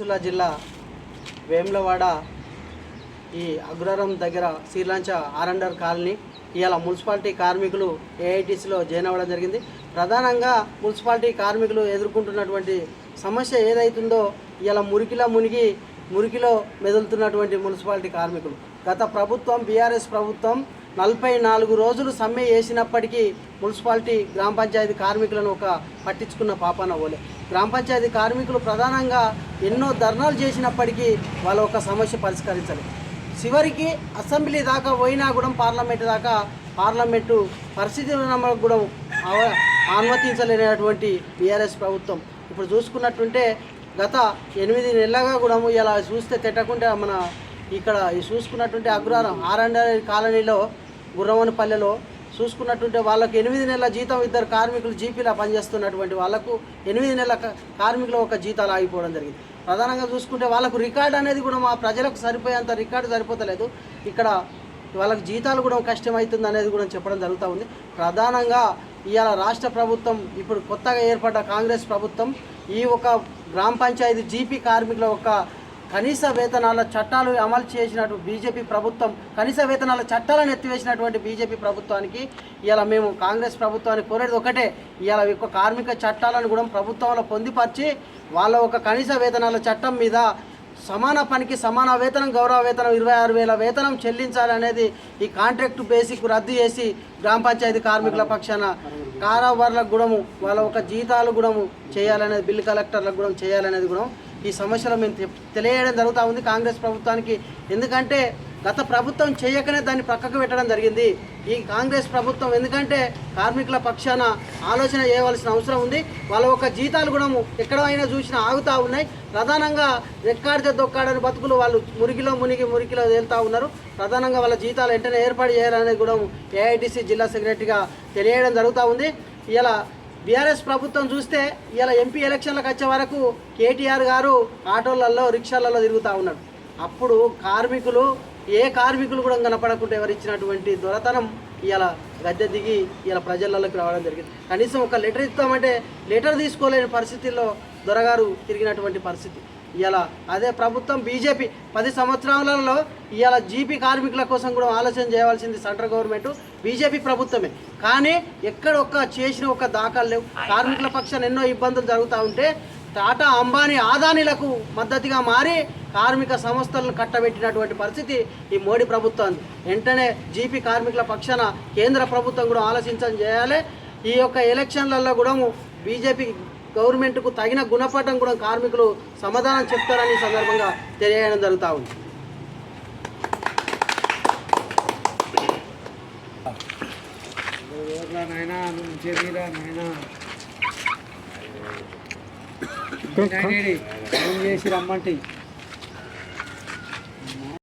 సిరిసిల్ల జిల్లా వేములవాడ ఈ అగ్రహారం దగ్గర శ్రీలంచ ఆరండర్ కాలనీ ఇవాళ మున్సిపాలిటీ కార్మికులు ఏఐటీసీలో జాయిన్ అవ్వడం జరిగింది. ప్రధానంగా మున్సిపాలిటీ కార్మికులు ఎదుర్కొంటున్నటువంటి సమస్య ఏదైతుందో ఇవాళ మురికిలో మునిగి మురికిలో మెదులుతున్నటువంటి మున్సిపాలిటీ కార్మికులు. గత ప్రభుత్వం బీఆర్ఎస్ ప్రభుత్వం నలభై నాలుగు రోజులు సమ్మె చేసినప్పటికీ మున్సిపాలిటీ గ్రామ పంచాయతీ కార్మికులను ఒక పట్టించుకున్న పాపాన ఓలే. గ్రామ పంచాయతీ కార్మికులు ప్రధానంగా ఎన్నో ధర్నాలు చేసినప్పటికీ వాళ్ళ ఒక సమస్య పరిష్కరించాలి చివరికి అసెంబ్లీ దాకా పోయినా కూడా పార్లమెంటు దాకా పార్లమెంటు పరిస్థితులను కూడా అనుమతించలేనటువంటి బీఆర్ఎస్ ప్రభుత్వం. ఇప్పుడు చూసుకున్నట్టుంటే గత ఎనిమిది నెలలుగా కూడా ఇలా చూస్తే తిట్టకుండా మన ఇక్కడ చూసుకున్నటువంటి చూసుకున్నట్టుంటే అగ్రహారం ఆరండ కాలనీలో గుర్రవనపల్లెలో చూసుకున్నట్టుంటే వాళ్ళకు ఎనిమిది నెలల జీతం ఇద్దరు కార్మికులు జీపీలా పనిచేస్తున్నటువంటి వాళ్ళకు ఎనిమిది నెలల కార్మికులు ఒక జీతాలు ఆగిపోవడం జరిగింది. ప్రధానంగా చూసుకుంటే వాళ్ళకు రికార్డ్ అనేది కూడా మా ప్రజలకు సరిపోయేంత రికార్డు సరిపోతలేదు. ఇక్కడ వాళ్ళకి జీతాలు కూడా కష్టమవుతుంది అనేది కూడా చెప్పడం జరుగుతూ ఉంది. ప్రధానంగా ఇవాళ రాష్ట్ర ప్రభుత్వం ఇప్పుడు కొత్తగా ఏర్పడ్డ కాంగ్రెస్ ప్రభుత్వం ఈ ఒక గ్రామ పంచాయతీ జీపీ కార్మికుల ఒక కనీస వేతనాల చట్టాలు అమలు చేసినట్టు బీజేపీ ప్రభుత్వం కనీస వేతనాల చట్టాలను ఎత్తివేసినటువంటి బీజేపీ ప్రభుత్వానికి ఇలా మేము కాంగ్రెస్ ప్రభుత్వానికి కోరేది ఒకటే. ఇలా యొక్క కార్మిక చట్టాలను కూడా ప్రభుత్వంలో పొందిపరిచి వాళ్ళ ఒక కనీస వేతనాల చట్టం మీద సమాన పనికి సమాన వేతనం గౌరవ వేతనం ఇరవై ఆరు వేల వేతనం చెల్లించాలనేది ఈ కాంట్రాక్ట్ బేసిక్ రద్దు చేసి గ్రామ పంచాయతీ కార్మికుల పక్షాన కారాబార్లకు కూడా వాళ్ళ ఒక జీతాలు కూడా చేయాలనేది బిల్లు కలెక్టర్లకు కూడా చేయాలనేది కూడా ఈ సమస్యలు మేము తెలియడం జరుగుతూ ఉంది కాంగ్రెస్ ప్రభుత్వానికి. ఎందుకంటే గత ప్రభుత్వం చేయకనే దాన్ని పక్కకు పెట్టడం జరిగింది. ఈ కాంగ్రెస్ ప్రభుత్వం ఎందుకంటే కార్మికుల పక్షాన ఆలోచన చేయవలసిన అవసరం ఉంది. వాళ్ళ యొక్క జీతాలు కూడా ఎక్కడైనా చూసినా ఆగుతూ ఉన్నాయి. ప్రధానంగా రెక్కాడితే దొక్కాడని బతుకులు వాళ్ళు మురికిలో మునిగి మురికిలో తేలుతూ ఉన్నారు. ప్రధానంగా వాళ్ళ జీతాలు వెంటనే ఏర్పాటు చేయాలనేది కూడా ఏఐటీసీ జిల్లా సెక్రటరీగా తెలియడం జరుగుతూ ఉంది. ఇలా బీఆర్ఎస్ ప్రభుత్వం చూస్తే ఇలా ఎంపీ ఎలక్షన్లకు వచ్చే వరకు కేటీఆర్ గారు ఆటోలలో రిక్షాలలో తిరుగుతూ ఉన్నాడు. అప్పుడు కార్మికులు ఏ కార్మికులు కూడా కనపడకుండా ఎవరిచ్చినటువంటి దొరతనం ఇలా గద్దె దిగి ఇలా ప్రజలలోకి రావడం జరిగింది. కనీసం ఒక లెటర్ ఇస్తామంటే లెటర్ తీసుకోలేని పరిస్థితుల్లో దొరగారు తిరిగినటువంటి పరిస్థితి. ఇలా అదే ప్రభుత్వం బీజేపీ పది సంవత్సరాలలో ఇవాళ జీపీ కార్మికుల కోసం కూడా ఆలోచన చేయవలసింది సెంట్రల్ గవర్నమెంట్. బీజేపీ ప్రభుత్వమే. కానీ ఎక్కడ ఒక్క చేసిన ఒక దాఖలు లేవు. కార్మికుల పక్షాన ఎన్నో ఇబ్బందులు జరుగుతూ ఉంటే టాటా అంబానీ ఆదానీలకు మద్దతుగా మారి కార్మిక సంస్థలను కట్టబెట్టినటువంటి పరిస్థితి ఈ మోడీ ప్రభుత్వం. వెంటనే జీపీ కార్మికుల పక్షాన కేంద్ర ప్రభుత్వం కూడా ఆలోచించడం చేయాలి. ఈ యొక్క ఎలక్షన్లలో కూడా బీజేపీ గవర్నమెంట్కు తగిన గుణపాఠం కూడా కార్మికులు సమాధానం చెప్తారని సందర్భంగా తెలియజేయడం జరుగుతూ ఉంది. చేసి రమ్మంటే